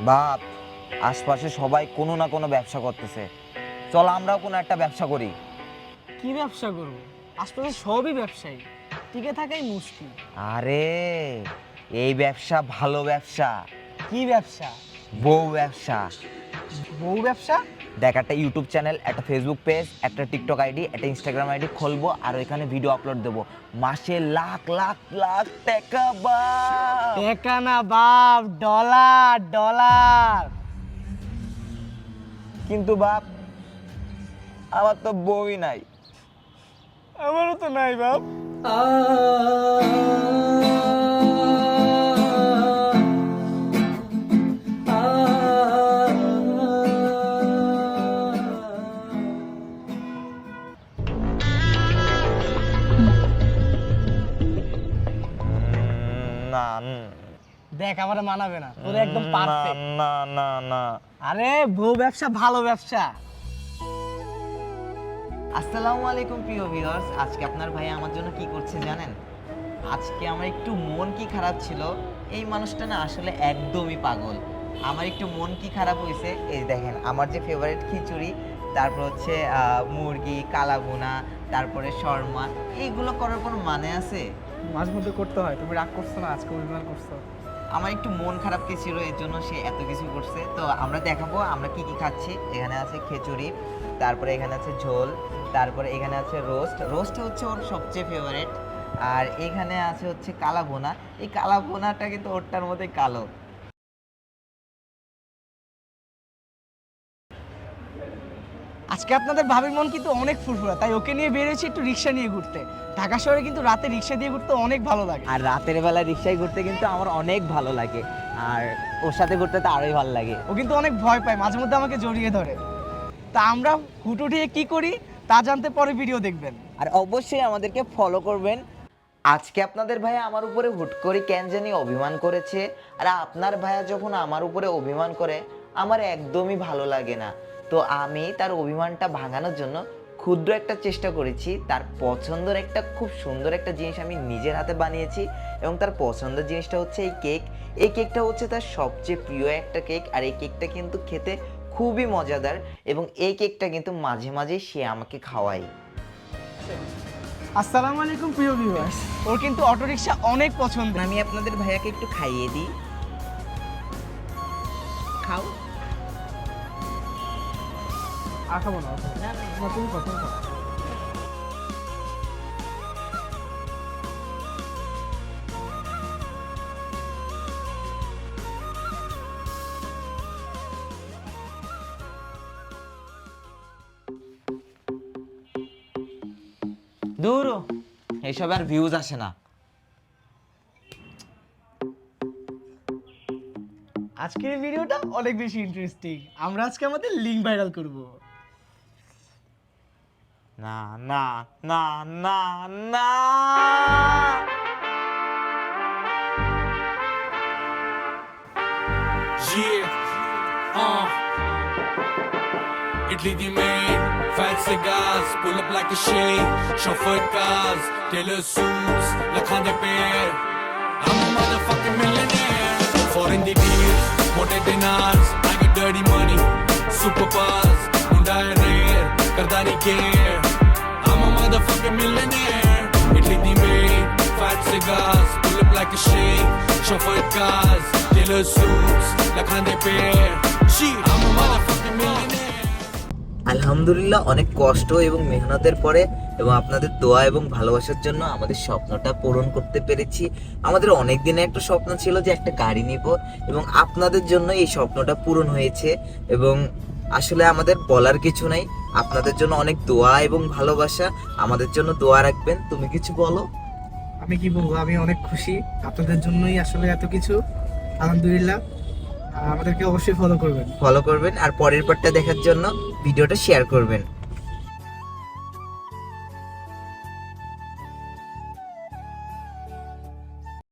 বাপ আশপাশে সবাই কোনো না কোনো ব্যবসা করতেছে। চল আমরাও কোনো একটা ব্যবসা করি। কি ব্যবসা করব? আশপাশে সবই ব্যবসায়ী। টিকে থাকাই মুশকিল। আরে এই ব্যবসা ভালো ব্যবসা। কি ব্যবসা? বউ ব্যবসা। বউ ব্যবসা? দেখ একটা ইউটিউব চ্যানেল একটা ফেসবুক পেজ একটা টিকটক আইডি একটা ইনস্টাগ্রাম আইডি খুলবো আর ওইখানে ভিডিও আপলোড দেবো। মাসে লাখ লাখ লাখ টাকা বা টাকা না বাপ ডলার ডলার কিন্তু বাপ আমার তো বউই নাই। আমারও তো নাই বাপ। উম, দেখ আমার মানাবে না। তোর একদম পারফেক্ট না না না আরে বউ ব্যবসা ভালো ব্যবসা। আসসালামু আলাইকুম প্রিয় ভিউয়ার্স আজকে আপনার ভাই আমার জন্য কি করছে জানেন? আজকে আমার একটু মন কি খারাপ ছিল। এই মানুষটা না আসলে একদমই পাগল। আমার একটু মন কি খারাপ হয়েছে। এই দেখেন আমার যে ফেভারিট খিচুড়ি তারপর হচ্ছে আহ, মুরগি কালাভুনা তারপরে শর্মা এইগুলো করার কোনো মানে আছে? মাঝে মধ্যে করতে হয়। তুমি রাগ করছ না? আজকে অভিমান করছ। আমার একটু মন খারাপ কি ছিল এর জন্য সে এত কিছু করছে। তো আমরা দেখাবো, আমরা কি কি খাচ্ছি। এখানে আছে খিচুড়ি, তারপরে এখানে আছে ঝোল, তারপরে এখানে আছে রোস্ট। রোস্ট হচ্ছে ওর সবচেয়ে ফেভারিট আর এখানে আছে হচ্ছে কালা ভোনা এই কালা ভোনাটা কিন্তু ওরটার মধ্যে কালো। আজকে আপনাদের ভাবির মন কিন্তু অনেক ফুরফুরা তাই ওকে নিয়ে বেরিয়েছি একটু রিক্সা নিয়ে ঘুরতে। ঢাকা শহরে কিন্তু রাতে রিক্সা দিয়ে ঘুরতে অনেক ভালো লাগে। আর রাতের বেলা রিক্সায় ঘুরতে কিন্তু আমার অনেক ভালো লাগে আর ওর সাথে ঘুরতে তো আরোই ভালো লাগে। ও কিন্তু অনেক ভয় পায় মাঝে মধ্যে আমাকে জড়িয়ে ধরে। তা আমরা হুট উঠিয়ে কি করি তা জানতে পরে ভিডিও দেখবেন। আর অবশ্যই আমাদেরকে ফলো করবেন। আজকে আপনাদের ভাইয়া আমার উপরে হুট করে কেন জানি অভিমান করেছে আর আপনার ভাইয়া যখন আমার উপরে অভিমান করে আমার একদমই ভালো লাগে না। তো আমি তার অভিমানটা ভাঙানোর জন্য ক্ষুদ্র একটা চেষ্টা করেছি। তার পছন্দের একটা খুব সুন্দর একটা জিনিস আমি নিজের হাতে বানিয়েছি এবং তার পছন্দের জিনিসটা হচ্ছে এই কেক। এই কেকটা হচ্ছে তার সবচেয়ে প্রিয় একটা কেক আর এই কেকটা কিন্তু খেতে খুবই মজাদার এবং এই কেকটা কিন্তু মাঝে মাঝে সে আমাকে খাওয়ায়। আসসালামু আলাইকুম প্রিয় ভিউয়ার্স ওর কিন্তু অটো রিক্সা অনেক পছন্দ আমি আপনাদের ভাইয়াকে একটু খাইয়ে দিই। খাও। আর খাব না তুমি খাও, তুমি খাও। দূর এইসব আর ভিউজ আসে না। আজকের ভিডিওটা অনেক বেশি ইন্টারেস্টিং আমরা আজকে আমাদের লিঙ্ক ভাইরাল করব। Na, na, na, na, na. Yeah, uh. Italy the main, fight cigars, pull up like a shade, chauffeur cars, Taylor suits, la grande pair. I'm a motherfucking millionaire. Foreign the deals, motor dinars, I get dirty money, Superpass. bars, Hyundai rare, Cardani care. A millionaire. Italy the main, fat cigars, pull up like a shade, chauffeur cars, tailor suits, lakhande pair. Shit, I'm a motherfucking millionaire. আলহামদুলিল্লাহ অনেক কষ্ট এবং মেহনতের পরে এবং আপনাদের দোয়া এবং ভালোবাসার জন্য আমাদের স্বপ্নটা পূরণ করতে পেরেছি আমাদের অনেক দিনে একটা স্বপ্ন ছিল যে একটা গাড়ি নিব এবং আপনাদের জন্য এই স্বপ্নটা পূরণ হয়েছে এবং আসলে আমাদের বলার কিছু নাই। আপনাদের জন্য অনেক দোয়া এবং ভালোবাসা। আমাদের জন্য দোয়া রাখবেন। তুমি কিছু বলো? আমি কি বলব? আমি অনেক খুশি। আপনাদের জন্যই আসলে এত কিছু। আলহামদুলিল্লাহ। আমাদেরকে অবশ্যই ফলো করবেন। ফলো করবেন। আর পরের পার্টটা দেখার জন্য ভিডিওটা শেয়ার করবেন।